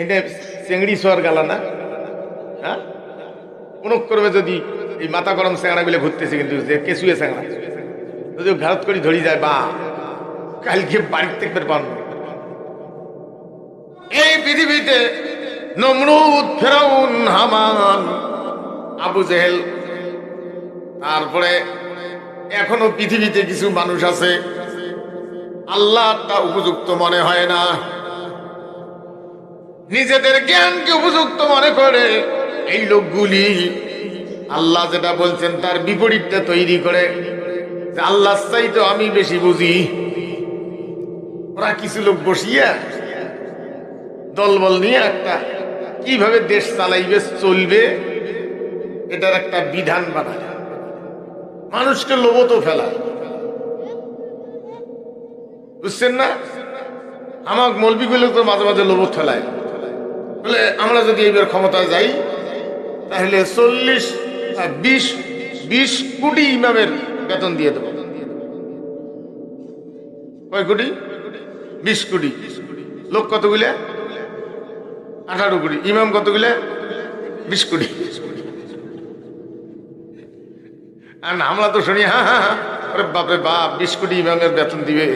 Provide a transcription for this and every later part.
এটা চেংড়ি শোয়ার গালা না? হ্যাঁ করবে যদি এই মাথা গরম স্যাংড়া গুলো ঘুরতেছে কিন্তু যে কেসুয়ে স্যাংড়া যদি ঘাত করে ধরি যায়, বা, কালকে বাড়ির থেকে পান এই পৃথিবীতে নমরুদ ফেরাউন হামান, আবু জেহেল, তারপরে এখনও পৃথিবীতে কিছু মানুষ আছে। আল্লাহটা উপযুক্ত মনে হয় না। নিজেদের জ্ঞানকে উপযুক্ত মনে করে এই লোকগুলি আল্লাহ যেটা বলছেন তার বিপরীতটা তৈরি করে। যে আল্লাহ চাইতে আমি বেশি বুঝি। ওরা কিছু লোক বসিয়া দলবল নিয়ে একটা কীভাবে দেশ চালাইবে, চলবে, এটার একটা বিধান বানায়। মানুষকে লোভত ফেলা। বুঝছেন না? আমার মলবিগুলো তো মাঝে মাঝে লোভ ফেলায়। বলে, আমরা যদি এইবার ক্ষমতায় যাই, তাহলে চল্লিশ বিশ বিশ কোটি ইমামের বেতন দিয়ে দেবো। কয় কোটি? বিশ কোটি। লোক কতগুলো আঠারো কোটি। ইমাম কতগুলো বিশ কোটি। আর আমরা তো শুনি হ্যাঁ হ্যাঁ হ্যাঁ বাপরে বাপ, বিশ কোটি ইমামের বেতন দিবে।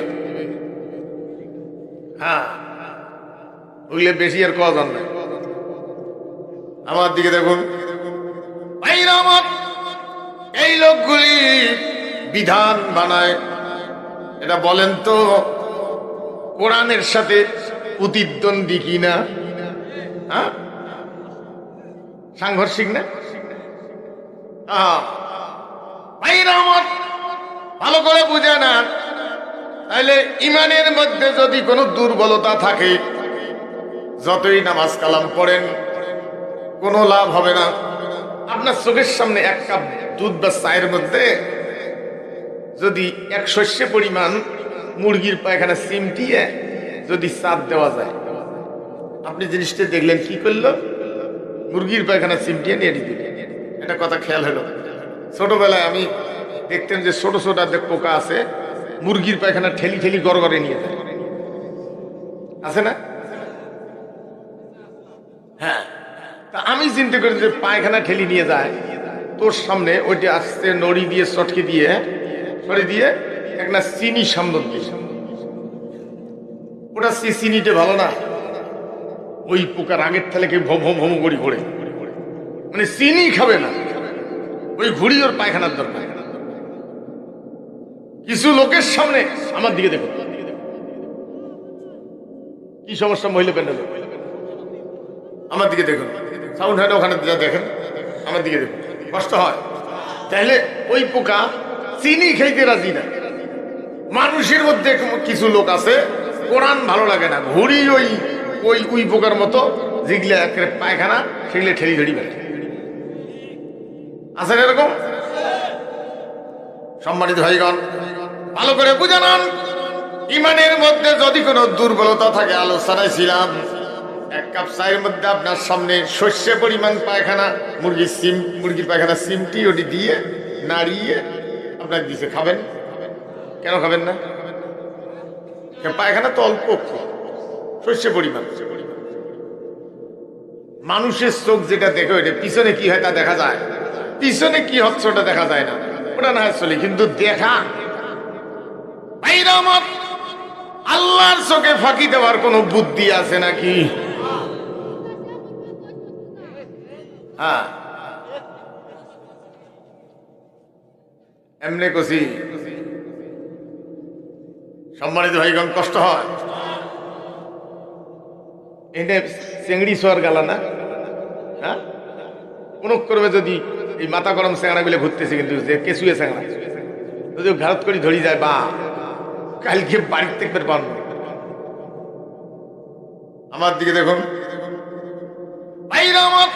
হ্যাঁ। ওগুলো বেশি আর কজন যান না। আমার দিকে দেখুন। এই লোকগুলি বিধান বানায়। এটা বলেন তো, কোরআনের সাথে প্রতিদ্বন্দ্বী কিনা হ্যাঁ? সাংঘর্ষিক না? ভালো করে বুঝে না। তাহলে ইমানের মধ্যে যদি কোনো দুর্বলতা থাকে, যতই নামাজ কালাম পড়েন কোনো লাভ হবে না। আপনার চোখের সামনে এক কাপ দুধ বা চায়ের মধ্যে যদি এক শস্য পরিমাণ মুরগির পায়খানা সিমটিয়ে যদি চাপ দেওয়া যায়। আপনি জিনিসটা দেখলেন, কি করল? মুরগির পায়খানা সিমটিয়ে নিয়ে দিল এটা কথা খেয়াল হলো। ছোটবেলায় আমি দেখতেন যে ছোট ছোট যে পোকা আছে, মুরগির পায়খানা ঠেলি ঠেলি গড় গড়ে নিয়ে যায়। আছে না হ্যাঁ তা আমি চিন্তা করি যে পায়খানা ঠেলি নিয়ে যায়। তোর সামনে ওইটা আসতে নড়ি দিয়ে, চটকে দিয়ে, সরে দিয়ে একটা চিনি সামনে দিয়ে ওটা সে চিনিটা ভালো না। ওই পোকার আগের থেকে ভম ভম ভম করি ঘুরে। মানে চিনি খাবে না। ওই ঘুড়ি ওর পায়খানার দরকার। কিছু লোকের সামনে আমার দিকে দেখো। কি সমস্যা মহিলা প্যান্ডেল আমার দিকে দেখুন। সাউন্ড হয় ওখানে দেখেন। আমার দিকে দেখুন। কষ্ট হয়। তাহলে ওই পোকা চিনি খাইতে রাজি না। মানুষের মধ্যে কিছু লোক আছে, কোরআন ভালো লাগে না। ঘুড়ি ওই ওই উই পোকার মতো যেগুলো একেবারে পায়খানা, সেগুলো ঠেলি ধরি বেড়ে আছে না এরকম? সম্মানিত ভাইগণ, ভালো করে বুঝে নেন। ইমানের মধ্যে যদি কোনো দুর্বলতা থাকে, আলোচনায় ছিলাম। এক কাপ চায়ের মধ্যে আপনার সামনে শস্য পরিমাণ পায়খানা, মুরগির সিম, মুরগির পায়খানা সিমটি ওটি দিয়ে নাড়িয়ে আপনার দিছে খাবেন। কেন খাবেন না? পায়খানা তো অল্প শস্য পরিমাণ। মানুষের চোখ যেটা দেখে ওইটা, পিছনে কি হয় তা দেখা যায়। পিছনে কি হচ্ছে ওটা দেখা যায় না। ওটা না চলে, কিন্তু দেখা। আল্লাহর চোখে ফাঁকি দেওয়ার কোনো বুদ্ধি আছে নাকি? হ্যাঁ এমনি কষি সম্মানিত ভাইগণ কষ্ট হয় এটা চেংড়ি শোয়ার গালা না হ্যাঁ কোন করবে যদি এই মাথা গরম স্যাংড়া গুলো ঘুরতেছে কিন্তু যে কেসুয়ে স্যাংড়া যদি ঘাত করে ধরি যায় বা কালকে বাড়ির থেকে আমার দিকে দেখুন ভাইরা আমার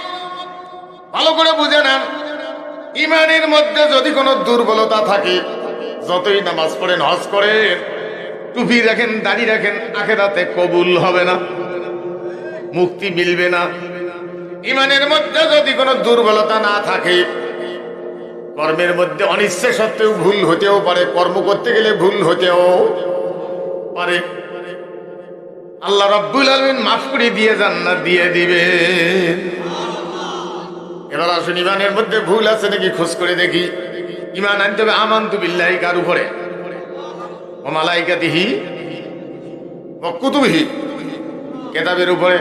ভালো করে বুঝে নেন। ইমানের মধ্যে যদি কোনো দুর্বলতা থাকে, যতই নামাজ পড়েন, হজ করেন, টুপি রাখেন, দাড়ি রাখেন, আখেরাতে কবুল হবে না, মুক্তি মিলবে না। ইমানের মধ্যে যদি কোনো দুর্বলতা না থাকে, কর্মের মধ্যে অনিচ্ছে সত্ত্বেও ভুল হতেও পারে, কর্ম করতে গেলে ভুল হতেও পারে। আল্লাহ রব্বুল আলমিন মাফ করে দিয়ে জান্নাত দিয়ে দিবে এবার আসুন, ইমানের মধ্যে ভুল আছে নাকি খোঁজ করে দেখি। ইমান আনতে হবে আমান্তু বিল্লাহি কার উপরে। ও মালাইকাতিহি ও কুতুবহি, কেতাবের উপরে।